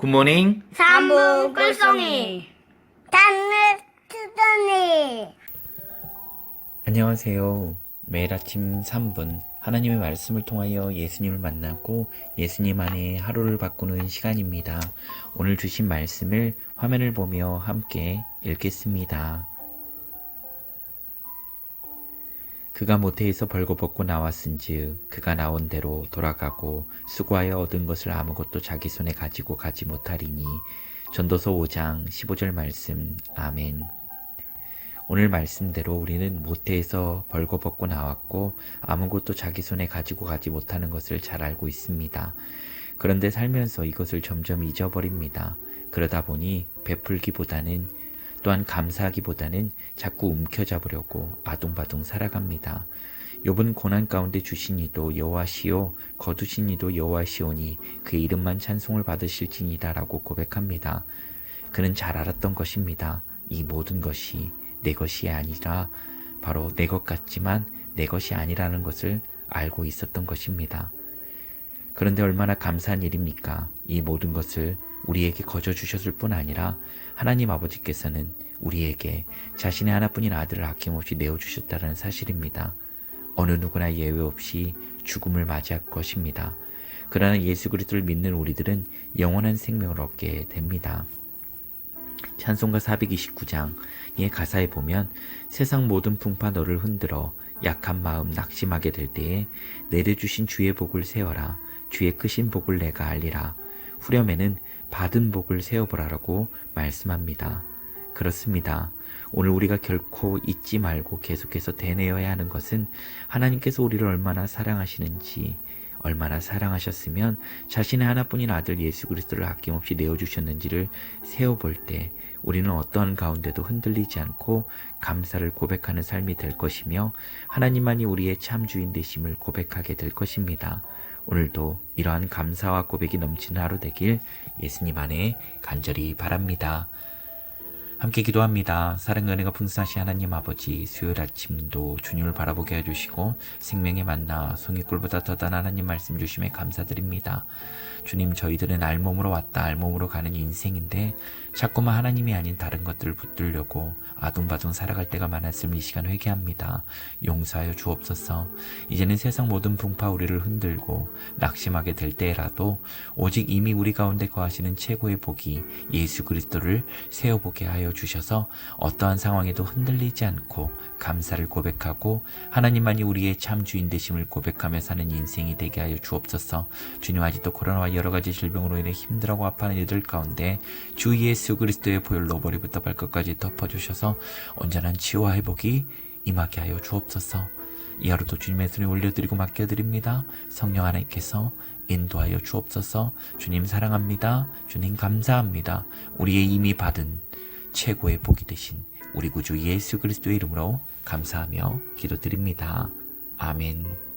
굿모닝. 삼분 꿀송이 단을 트더니 안녕하세요. 매일 아침 3분 하나님의 말씀을 통하여 예수님을 만나고 예수님 안에 하루를 바꾸는 시간입니다. 오늘 주신 말씀을 화면을 보며 함께 읽겠습니다. 그가 모태에서 벌거벗고 나왔은즉 그가 나온 대로 돌아가고 수고하여 얻은 것을 아무것도 자기 손에 가지고 가지 못하리니 전도서 5장 15절 말씀 아멘. 오늘 말씀대로 우리는 모태에서 벌거벗고 나왔고 아무것도 자기 손에 가지고 가지 못하는 것을 잘 알고 있습니다. 그런데 살면서 이것을 점점 잊어버립니다. 그러다 보니 베풀기보다는 또한 감사하기보다는 자꾸 움켜잡으려고 아둥바둥 살아갑니다. 욥은 고난 가운데 주신 이도 여호와시오 거두신 이도 여호와시오니 그의 이름만 찬송을 받으실지니다라고 고백합니다. 그는 잘 알았던 것입니다. 이 모든 것이 내 것이 아니라 바로 내 것 같지만 내 것이 아니라는 것을 알고 있었던 것입니다. 그런데 얼마나 감사한 일입니까? 이 모든 것을 우리에게 거저 주셨을 뿐 아니라 하나님 아버지께서는 우리에게 자신의 하나뿐인 아들을 아낌없이 내어주셨다는 사실입니다. 어느 누구나 예외 없이 죽음을 맞이할 것입니다. 그러나 예수 그리스도를 믿는 우리들은 영원한 생명을 얻게 됩니다. 찬송가 429장의 가사에 보면 세상 모든 풍파 너를 흔들어 약한 마음 낙심하게 될 때에 내려주신 주의 복을 세워라 주의 크신 복을 내가 알리라 후렴에는 받은 복을 세워보라라고 말씀합니다. 그렇습니다. 오늘 우리가 결코 잊지 말고 계속해서 되뇌어야 하는 것은 하나님께서 우리를 얼마나 사랑하시는지 얼마나 사랑하셨으면 자신의 하나뿐인 아들 예수 그리스도를 아낌없이 내어주셨는지를 세워볼 때 우리는 어떠한 가운데도 흔들리지 않고 감사를 고백하는 삶이 될 것이며 하나님만이 우리의 참 주인 되심을 고백하게 될 것입니다. 오늘도 이러한 감사와 고백이 넘치는 하루 되길 예수님 안에 간절히 바랍니다. 함께 기도합니다. 사랑과 은혜가 풍성하신 하나님 아버지 수요일 아침도 주님을 바라보게 해주시고 생명의 만나 송이꿀보다 더단 하나님 말씀 주심에 감사드립니다. 주님 저희들은 알몸으로 왔다 알몸으로 가는 인생인데 자꾸만 하나님이 아닌 다른 것들을 붙들려고 아둥바둥 살아갈 때가 많았음을 이 시간 회개합니다. 용서하여 주옵소서. 이제는 세상 모든 풍파 우리를 흔들고 낙심하게 될 때라도 오직 이미 우리 가운데 거하시는 최고의 복이 예수 그리스도를 세워보게 하여 주셔서 어떠한 상황에도 흔들리지 않고 감사를 고백하고 하나님만이 우리의 참 주인 되심을 고백하며 사는 인생이 되게 하여 주옵소서. 주님 아직도 코로나와 여러 가지 질병으로 인해 힘들어하고 아파하는 이들 가운데 주 예수 그리스도의 보혈로 머리부터 발끝까지 덮어주셔서 온전한 치유와 회복이 임하게 하여 주옵소서. 이 하루도 주님의 손에 올려드리고 맡겨드립니다. 성령 하나님께서 인도하여 주옵소서. 주님 사랑합니다. 주님 감사합니다. 우리의 이미 받은 최고의 복이 되신 우리 구주 예수 그리스도의 이름으로 감사하며 기도드립니다. 아멘.